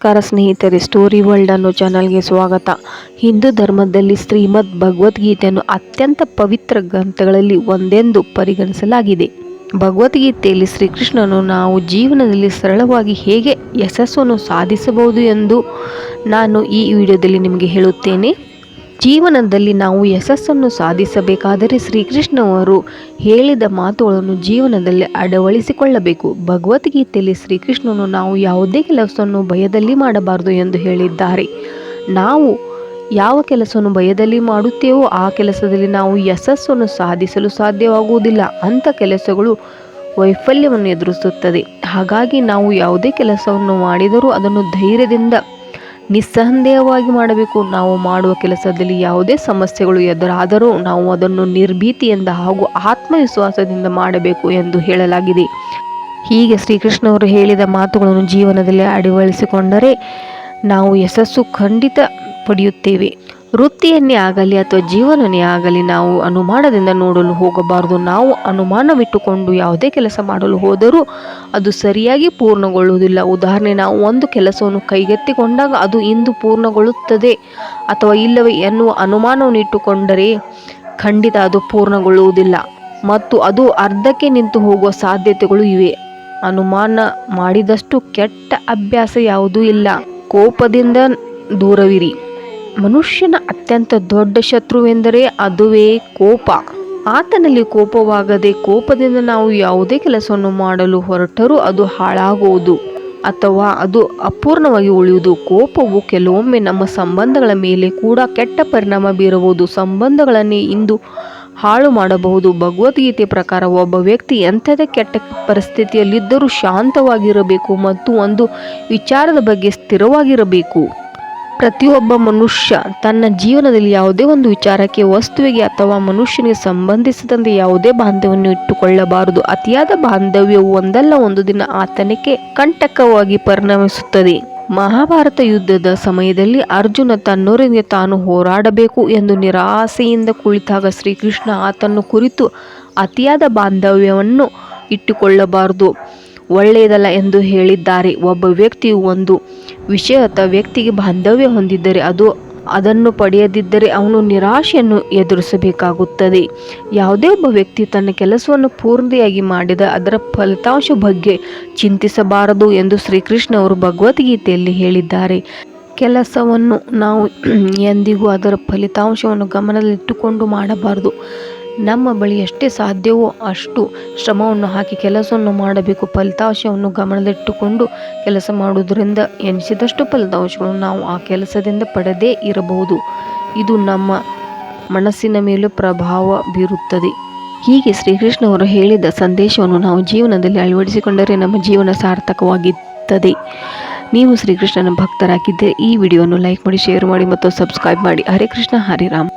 ನಮಸ್ಕಾರ ಸ್ನೇಹಿತರೆ, story world ಅನ್ನೋ ಚಾನಲ್ಗೆ ಸ್ವಾಗತ. ಹಿಂದೂ ಧರ್ಮದಲ್ಲಿ ಶ್ರೀಮದ್ ಭಗವದ್ಗೀತೆಯನ್ನು ಅತ್ಯಂತ ಪವಿತ್ರ ಗ್ರಂಥಗಳಲ್ಲಿ ಒಂದೆಂದು ಪರಿಗಣಿಸಲಾಗಿದೆ. ಭಗವದ್ಗೀತೆಯಲ್ಲಿ ಶ್ರೀಕೃಷ್ಣನು ನಾವು ಜೀವನದಲ್ಲಿ ಸರಳವಾಗಿ ಹೇಗೆ ಯಶಸ್ಸನ್ನು ಸಾಧಿಸಬಹುದು ಎಂದು ನಾನು ಈ ವಿಡಿಯೋದಲ್ಲಿ ನಿಮಗೆ ಹೇಳುತ್ತೇನೆ. ಜೀವನದಲ್ಲಿ ನಾವು ಯಶಸ್ಸನ್ನು ಸಾಧಿಸಬೇಕಾದರೆ ಶ್ರೀಕೃಷ್ಣವರು ಹೇಳಿದ ಮಾತುಗಳನ್ನು ಜೀವನದಲ್ಲಿ ಅಳವಡಿಸಿಕೊಳ್ಳಬೇಕು ಭಗವದ್ಗೀತೆಯಲ್ಲಿ ಶ್ರೀಕೃಷ್ಣನು ನಾವು ಯಾವುದೇ ಕೆಲಸವನ್ನು ಭಯದಲ್ಲಿ ಮಾಡಬಾರದು ಎಂದು ಹೇಳಿದ್ದಾರೆ. ನಾವು ಯಾವ ಕೆಲಸವನ್ನು ಭಯದಲ್ಲಿ ಮಾಡುತ್ತೇವೋ ಆ ಕೆಲಸದಲ್ಲಿ ನಾವು ಯಶಸ್ಸನ್ನು ಸಾಧಿಸಲು ಸಾಧ್ಯವಾಗುವುದಿಲ್ಲ. ಅಂಥ ಕೆಲಸಗಳು ವೈಫಲ್ಯವನ್ನು ಎದುರಿಸುತ್ತದೆ. ಹಾಗಾಗಿ ನಾವು ಯಾವುದೇ ಕೆಲಸವನ್ನು ಮಾಡಿದರೂ ಅದನ್ನು ಧೈರ್ಯದಿಂದ ನಿಸ್ಸಂದೇಹವಾಗಿ ಮಾಡಬೇಕು. ನಾವು ಮಾಡುವ ಕೆಲಸದಲ್ಲಿ ಯಾವುದೇ ಸಮಸ್ಯೆಗಳು ಎದುರಾದರೂ ನಾವು ಅದನ್ನು ನಿರ್ಭೀತಿಯಿಂದ ಹಾಗೂ ಆತ್ಮವಿಶ್ವಾಸದಿಂದ ಮಾಡಬೇಕು ಎಂದು ಹೇಳಲಾಗಿದೆ. ಹೀಗೆ ಶ್ರೀಕೃಷ್ಣವರು ಹೇಳಿದ ಮಾತುಗಳನ್ನು ಜೀವನದಲ್ಲಿ ಅಳವಡಿಸಿಕೊಂಡರೆ ನಾವು ಯಶಸ್ಸು ಖಂಡಿತ ಪಡೆಯುತ್ತೇವೆ. ವೃತ್ತಿಯನ್ನೇ ಆಗಲಿ ಅಥವಾ ಜೀವನನೇ ಆಗಲಿ ನಾವು ಅನುಮಾನದಿಂದ ನೋಡಲು ಹೋಗಬಾರದು. ನಾವು ಅನುಮಾನವಿಟ್ಟುಕೊಂಡು ಯಾವುದೇ ಕೆಲಸ ಮಾಡಲು ಹೋದರೂ ಅದು ಸರಿಯಾಗಿ ಪೂರ್ಣಗೊಳ್ಳುವುದಿಲ್ಲ. ಉದಾಹರಣೆ, ನಾವು ಒಂದು ಕೆಲಸವನ್ನು ಕೈಗೆತ್ತಿಕೊಂಡಾಗ ಅದು ಇಂದು ಪೂರ್ಣಗೊಳ್ಳುತ್ತದೆ ಅಥವಾ ಇಲ್ಲವೇ ಎನ್ನುವ ಅನುಮಾನವನ್ನು ಇಟ್ಟುಕೊಂಡರೆ ಖಂಡಿತ ಅದು ಪೂರ್ಣಗೊಳ್ಳುವುದಿಲ್ಲ. ಮತ್ತು ಅದು ಅರ್ಧಕ್ಕೆ ನಿಂತು ಹೋಗುವ ಸಾಧ್ಯತೆಗಳು ಇವೆ. ಅನುಮಾನ ಮಾಡಿದಷ್ಟು ಕೆಟ್ಟ ಅಭ್ಯಾಸ ಯಾವುದೂ ಇಲ್ಲ. ಕೋಪದಿಂದ ದೂರವಿರಿ. ಮನುಷ್ಯನ ಅತ್ಯಂತ ದೊಡ್ಡ ಶತ್ರುವೆಂದರೆ ಅದುವೇ ಕೋಪ. ಆತನಲ್ಲಿ ಕೋಪವಾಗದೆ ಕೋಪದಿಂದ ನಾವು ಯಾವುದೇ ಕೆಲಸವನ್ನು ಮಾಡಲು ಹೊರಟರೂ ಅದು ಹಾಳಾಗುವುದು ಅಥವಾ ಅದು ಅಪೂರ್ಣವಾಗಿ ಉಳಿಯುವುದು. ಕೋಪವು ಕೆಲವೊಮ್ಮೆ ನಮ್ಮ ಸಂಬಂಧಗಳ ಮೇಲೆ ಕೂಡ ಕೆಟ್ಟ ಪರಿಣಾಮ ಬೀರಬಹುದು. ಸಂಬಂಧಗಳನ್ನೇ ಇಂದು ಹಾಳು ಮಾಡಬಹುದು. ಭಗವದ್ಗೀತೆ ಪ್ರಕಾರ ಒಬ್ಬ ವ್ಯಕ್ತಿ ಎಂಥದೇ ಕೆಟ್ಟ ಪರಿಸ್ಥಿತಿಯಲ್ಲಿದ್ದರೂ ಶಾಂತವಾಗಿರಬೇಕು ಮತ್ತು ಒಂದು ವಿಚಾರದ ಬಗ್ಗೆ ಸ್ಥಿರವಾಗಿರಬೇಕು. ಪ್ರತಿಯೊಬ್ಬ ಮನುಷ್ಯ ತನ್ನ ಜೀವನದಲ್ಲಿ ಯಾವುದೇ ಒಂದು ವಿಚಾರಕ್ಕೆ, ವಸ್ತುವಿಗೆ ಅಥವಾ ಮನುಷ್ಯನಿಗೆ ಸಂಬಂಧಿಸಿದಂತೆ ಯಾವುದೇ ಬಾಂಧವ್ಯವನ್ನು ಇಟ್ಟುಕೊಳ್ಳಬಾರದು. ಅತಿಯಾದ ಬಾಂಧವ್ಯವು ಒಂದಲ್ಲ, ಒಂದು ದಿನ ಆತನಿಗೆ ಕಂಟಕವಾಗಿ ಪರಿಣಮಿಸುತ್ತದೆ. ಮಹಾಭಾರತ ಯುದ್ಧದ ಸಮಯದಲ್ಲಿ ಅರ್ಜುನ ತನ್ನೂರಿಗೆ ತಾನು ಹೋರಾಡಬೇಕು ಎಂದು ನಿರಾಸೆಯಿಂದ ಕುಳಿತಾಗ ಶ್ರೀಕೃಷ್ಣ ಆತನ್ನು ಕುರಿತು ಅತಿಯಾದ ಬಾಂಧವ್ಯವನ್ನು ಇಟ್ಟುಕೊಳ್ಳಬಾರದು. ಒಳ್ಳೆಯದಲ್ಲ ಎಂದು ಹೇಳಿದ್ದಾರೆ. ಒಬ್ಬ ವ್ಯಕ್ತಿಯು ಒಂದು ವಿಷಯ ಅಥವಾ ವ್ಯಕ್ತಿಗೆ ಬಾಂಧವ್ಯ ಹೊಂದಿದ್ದರೆ ಅದು ಅದನ್ನು ಪಡೆಯದಿದ್ದರೆ ಅವನು ನಿರಾಶೆಯನ್ನು ಎದುರಿಸಬೇಕಾಗುತ್ತದೆ. ಯಾವುದೇ ಒಬ್ಬ ವ್ಯಕ್ತಿ ತನ್ನ ಕೆಲಸವನ್ನು ಪೂರ್ತಿಯಾಗಿ ಮಾಡಿದ ಅದರ ಫಲಿತಾಂಶ ಬಗ್ಗೆ ಚಿಂತಿಸಬಾರದು ಎಂದು ಶ್ರೀಕೃಷ್ಣ ಅವರು ಭಗವದ್ಗೀತೆಯಲ್ಲಿ ಹೇಳಿದ್ದಾರೆ. ಕೆಲಸವನ್ನು ನಾವು ಎಂದಿಗೂ ಅದರ ಫಲಿತಾಂಶವನ್ನು ಗಮನದಲ್ಲಿಟ್ಟುಕೊಂಡು ಮಾಡಬಾರದು. ನಮ್ಮ ಬಳಿ ಎಷ್ಟೇ ಸಾಧ್ಯವೋ ಅಷ್ಟು ಶ್ರಮವನ್ನು ಹಾಕಿ ಕೆಲಸವನ್ನು ಮಾಡಬೇಕು. ಫಲಿತಾಂಶವನ್ನು ಗಮನದಲ್ಲಿಟ್ಟುಕೊಂಡು ಕೆಲಸ ಮಾಡುವುದರಿಂದ ಎನಿಸಿದಷ್ಟು ಫಲಿತಾಂಶಗಳನ್ನು ನಾವು ಆ ಕೆಲಸದಿಂದ ಪಡೆದೇ ಇರಬಹುದು. ಇದು ನಮ್ಮ ಮನಸ್ಸಿನ ಮೇಲೂ ಪ್ರಭಾವ ಬೀರುತ್ತದೆ. ಹೀಗೆ ಶ್ರೀಕೃಷ್ಣವರು ಹೇಳಿದ ಸಂದೇಶವನ್ನು ನಾವು ಜೀವನದಲ್ಲಿ ಅಳವಡಿಸಿಕೊಂಡರೆ ನಮ್ಮ ಜೀವನ ಸಾರ್ಥಕವಾಗಿರುತ್ತದೆ ನೀವು ಶ್ರೀಕೃಷ್ಣನ ಭಕ್ತರಾಗಿದ್ದರೆ ಈ ವಿಡಿಯೋವನ್ನು ಲೈಕ್ ಮಾಡಿ, ಶೇರ್ ಮಾಡಿ ಮತ್ತು ಸಬ್ಸ್ಕ್ರೈಬ್ ಮಾಡಿ. ಹರೇ ಕೃಷ್ಣ, ಹರೇ ರಾಮ್.